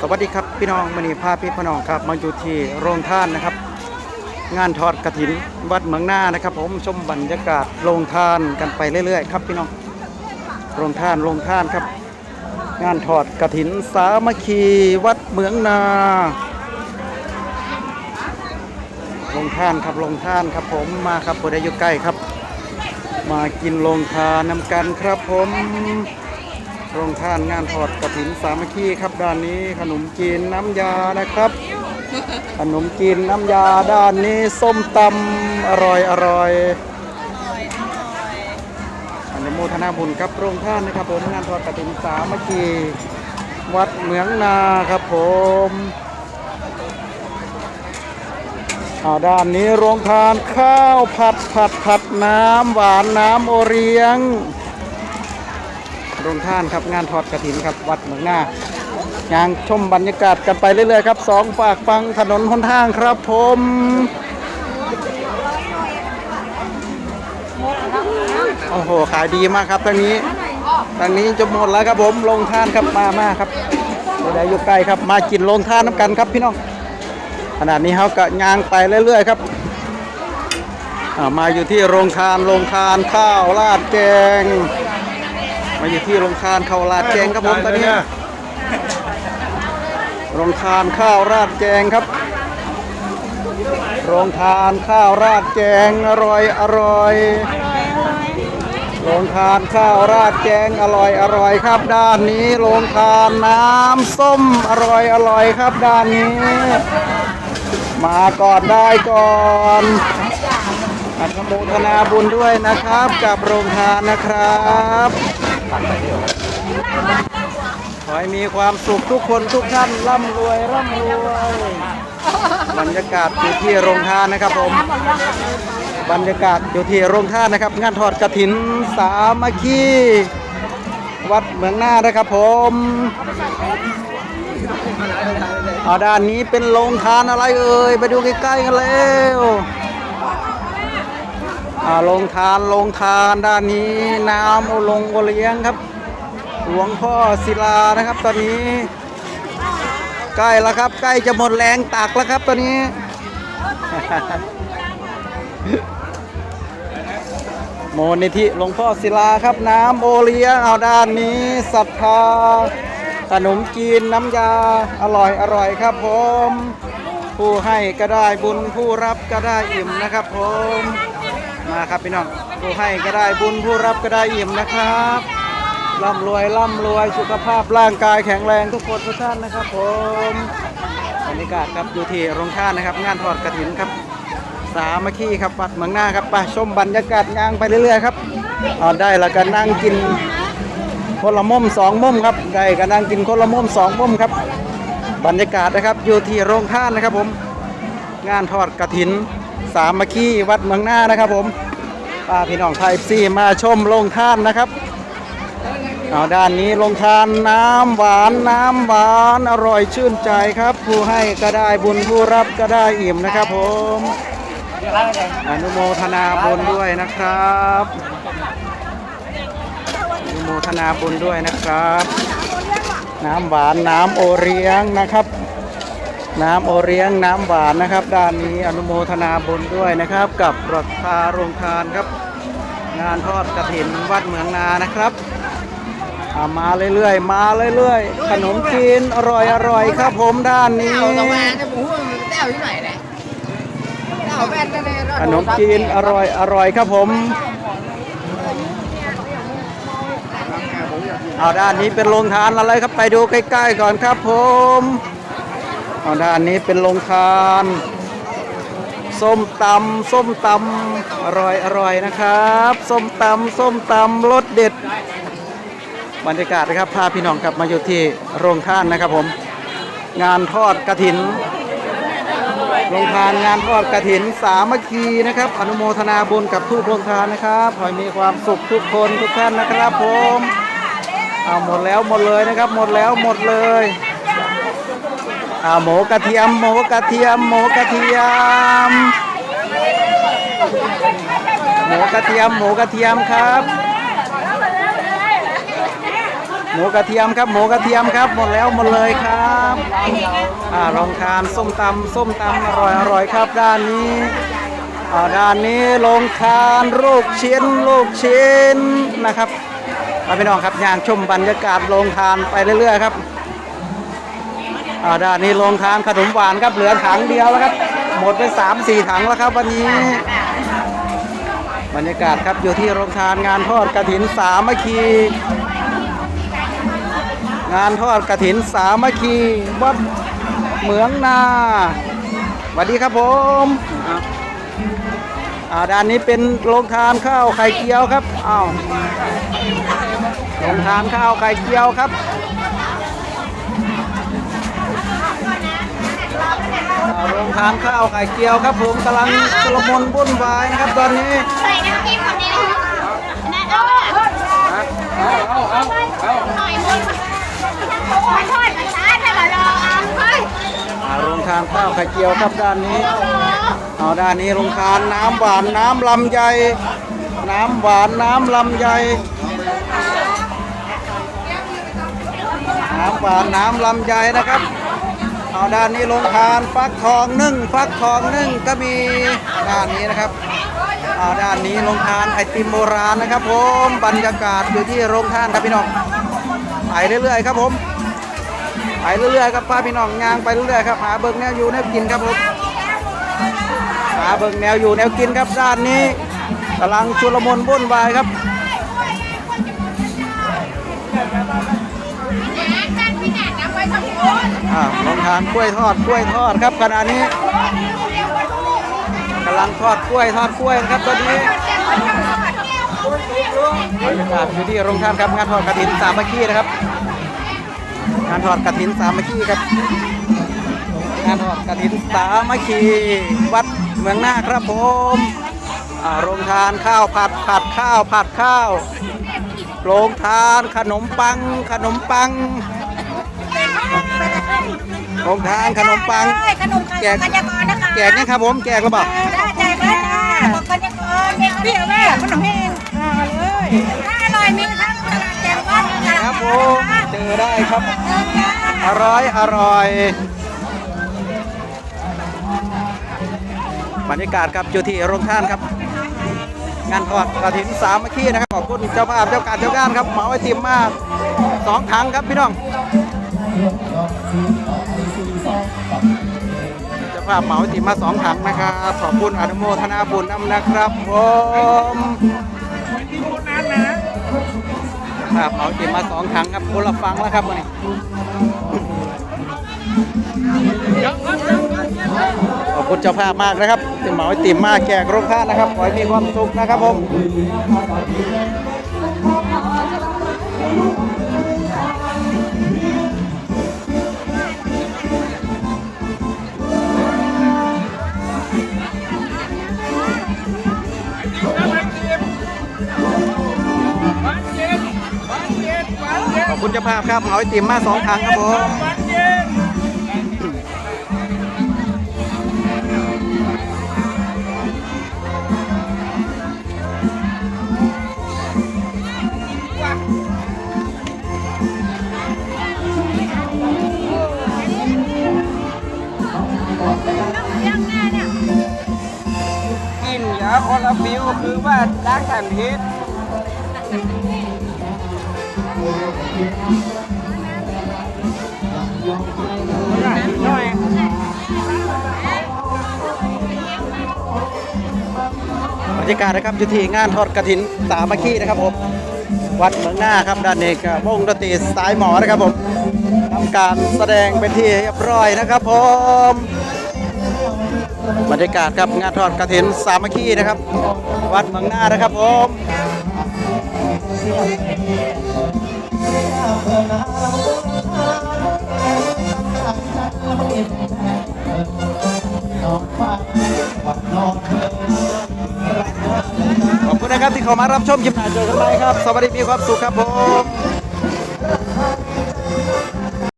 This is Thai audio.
สวัสดีครับพี่น้องมณีพาพี่พน้องครับมาอยู่ที่โรงท่านนะครับ งานทอดกระถินวัดเมืองหน้านะครับ ผมชมบรรยากาศโรงทานกันไปเรื่อยๆ ครับพี่น้องโรงท่านโรงท่านครับ งานทอดกระถินสามัคคีวัดเมืองนาโรงท่านครับโรงท่านครับผมมาครับผู้ใดอยู่ใกล้ครับ มากินโรงทานนำกันครับผม โรงทานงานทอดกระถินสามัคคีครับด้านนี้ขนมจีนน้ำยานะครับ ขนมจีนน้ำยาด้านนี้ส้มตำอร่อยอร่อยอนุโมทนาบุญครับโรงท่านนะครับผมงานทอดกระถินสามัคคีวัดเหมืองนาครับผมอาด้านนี้โรงทานข้าวผัดผัดผัดน้ำหวานน้ำโอเรียง รงท่านครับงานทอดกระถินครับวัดเมืองหน้ายางชมบรรยากาศกันไปเรื่อยๆครับสองฝากฟังถนนหนทางครับผมโอ้โหขายดีมากครับทางนี้ทางนี้จะหมดแล้วครับผมโรงท่านครับมามาครับเดี๋ยวอยู่ใกล้ครับมากินโรงท่านน้ำกันครับพี่น้องขณะนี้เขาก็ยางไปเรื่อยๆครับมาอยู่ที่โรงทานโรงทานข้าวราดแกง มาอยู่ที่โรงทานข้าวราดแกงครับผมตอนนี้โรงทานข้าวราดแกงครับโรงทานข้าวราดแกงอร่อยอร่อยโรงทานข้าวราดแกงอร่อยอร่อยครับ ด้านนี้โรงทานน้ำส้มอร่อยอร่อยครับ ด้านนี้ มาก่อนได้ก่อนอนุโมทนาบุญด้วยนะครับ กับโรงทานนะครับ ขอให้มีความสุขทุกคนทุกท่านร่ำรวยร่ำรวยบรรยากาศอยู่ที่โรงทานนะครับผม บรรยากาศอยู่ที่โรงทานนะครับ งานทอดกระถินสามัคคีวัดเมืองหน้านะครับผมเอาด้านนี้เป็นโรงทานอะไรเอ่ยไปดูใกล้ๆกันแล้ว อ่าโรงทานโรงทานด้านนี้น้ำโอลงโอเลี้ยงครับ หลวงพ่อศิลานะครับตอนนี้ใกล้แล้วครับ ใกล้จะหมดแรงตักแล้วครับตอนนี้ โมนิธิหลวงพ่อศิลาครับน้ำโอเลี้ยงเอาด้านนี้ศรัทธาขนมจีนน้ำยาอร่อยอร่อยครับผมผู้ให้ก็ได้บุญผู้รับก็ได้อิ่มนะครับผม มาครับพี่น้องผู้ให้ก็ได้บุญผู้รับก็ได้อิ่มนะครับร่ำรวยร่ำรวยสุขภาพร่างกายแข็งแรงทุกคนทุกท่านนะครับ ผมบรรยากาศครับอยู่ที่โรงท่านนะครับ งานทอดกระถินครับ สามัคคีครับวัดเมืองหน้าครับไปชมบรรยากาศย่างไปเรื่อยๆครับเอาได้แล้วก็นั่งกินคนละมุมสองมุมครับได้ก็นั่งกินคนละมุมสองมุมครับ บรรยากาศนะครับอยู่ที่โรงท่านนะครับผม งานทอดกระถิน สามัคคีวัดเมืองหน้านะครับผมป้าพี่น้องไทยซีมาชมโรงท่านนะครับเอาด้านนี้โรงทานน้ำหวานน้ำหวานอร่อยชื่นใจครับ ผู้ให้ก็ได้บุญผู้รับก็ได้อิ่มนะครับผมอนุโมทนาบุญด้วยนะครับอนุโมทนาบุญด้วยนะครับ น้ำหวานน้ำโอเลี้ยงนะครับ น้ำโอเลี้ยงน้ำหวานนะครับ ด้านนี้อนุโมทนาบุญด้วยนะครับ กับรัทาโรงทานครับ งานทอดกระถินวัดเมืองนานะครับอ่ามาเรื่อยๆ มาเรื่อยๆ ขนมจีนอร่อยอร่อยๆครับผมด้านนี้ Tao tao ăn cái bún tao như này này. Tao bên cái này ขนมจีนอร่อยอร่อยครับผมเอาด้านนี้เป็นโรงทานอะไรครับไปดูใกล้ๆก่อนครับผม เอาด้านนี้เป็นโรงทาน ส้มตำส้มตำอร่อยอร่อยนะครับ ส้มตำส้มตำรสเด็ด บรรยากาศนะครับพาพี่น้องกลับมาอยู่ที่โรงทานนะครับผม งานทอดกระถินโรงทานงานทอดกระถินสามัคคีนะครับ อนุโมทนาบุญกับทุกโรงทานนะครับขอให้มีความสุขทุกคนทุกท่านนะครับผมเอาหมดแล้วหมดเลยนะครับ หมดแล้วหมดเลย อาหมูกระเทียมหมูกระเทียมหมูกระเทียมหมูกระเทียมหมูกระเทียมครับ หมูกระเทียมครับหมูกระเทียมครับหมดแล้วหมดเลยครับอ่าลองทานส้มตำส้มตำอร่อยอร่อยครับด้านนี้อ่าด้านนี้ลงทานลูกชิ้นลูกชิ้นนะครับมาพี่น้องครับย่างชมบรรยากาศลงทานไปเรื่อยๆครับ อ่าด้านนี้ลงทานขนมหวานครับเหลือถังเดียวแล้วครับ หมดไปสามสี่ถังแล้วครับ วันนี้ บรรยากาศครับอยู่ที่โรงทานงานทอดกระถินสามัคคีงานทอดกระถินสามัคคีวัดเหมืองนาสวัสดีครับผมอ่าด้านนี้เป็นโรงทานข้าวไข่เจียวครับอ้าวโรงทานข้าวไข่เจียวครับ โรงทานข้าวไข่เจียวครับผมกำลังสลมุนวุ่นวายนะครับตอนนี้ใส่น้ำจิ้มแบบนี้นะเอาเอาเอาเอาหน่อยมึงโอ้ยทอดกระชาแต่ละรอเอาเฮ้ยอ่าโรงทานข้าวไข่เจียวครับด้านนี้เอาด้านนี้โรงทานน้ำหวานน้ำลำไยน้ำหวานน้ำลำไยน้ำหวานน้ำลำไยนะครับ เอาด้านนี้โรงทานฟักทองนึ่งฟักทองนึ่งก็มีด้านนี้นะครับเอาด้านนี้โรงทานไอติมโบราณนะครับ ผมบรรยากาศอยู่ที่โรงทานครับพี่น้องไปเรื่อยๆครับผมไปเรื่อยๆครับป้าพี่น้องย่างไปเรื่อยๆครับหาเบิ่งแนวอยู่แนวกินครับผมหาเบิ่งแนวอยู่แนวกินครับด้านนี้กำลังชุลมุนวุ่นวายครับ อ่าลองทานกล้วยทอดกล้วยทอดครับขณะนี้กำลังทอดกล้วยทอดกล้วยครับตอนนี้บรรยากาศอยู่ที่โรงทานครับงานทอดกระถินสามัคคีนะครับงานทอดกระถินสามัคคีครับงานทอดกระถินสามัคคีวัดเมืองหน้าครับผมโรงทานข้าวผัดผัดข้าวผัดข้าวโรงทานขนมปังขนมปัง โรงทานขนมปังขนมแจก กัญญากรนะคะแจกเนี่ยครับผมแจกแล้วเปล่าได้แจกแล้วจ้าบอกกัญญากรเด็กเบี้ยแม่ขนมเองอ่าเลยถ้าอร่อยมีทั้งตลาดแจกวัดตลาดครับผมเจอได้ครับ อร่อยอร่อยบรรยากาศครับอยู่ที่โรงท่านครับ งานทอดกระถินสามัคคีนะครับขอบคุณเจ้าภาพเจ้าการเจ้าการครับเหมาไอติมมาสองถังครับพี่น้องเจ้า ภาพเหมาติมมาสองถังนะครับ ขอบคุณอนุโมทนาบุญนำนะครับผมครับเหมาติมมาสองถังครับคนละฟังแล้วครับวันนี้ขอบคุณเจ้าภาพมากนะครับที่เหมาไอติมมากแจกโรงทานนะครับ ขอให้มีความสุขนะครับผม ภาพครับเหมาไอติมมาสองถังครับผมกินยาคนละฟิวคือว่าล้างทันพิษ บรรยากาศนะครับอยู่ที่งานทอดกระถินสามัคคีนะครับผมวัดเมืองหน้าครับด้านนี้ก็วงดนตรีสายหมอนะครับผมทำการแสดงเป็นที่เรียบร้อยนะครับผมบรรยากาศครับงานทอดกระถินสามัคคีนะครับ วัดเมืองหน้านะครับผม ชมคลิปหน้าเจอกันใหม่ครับ สวัสดีมีความสุขครับผม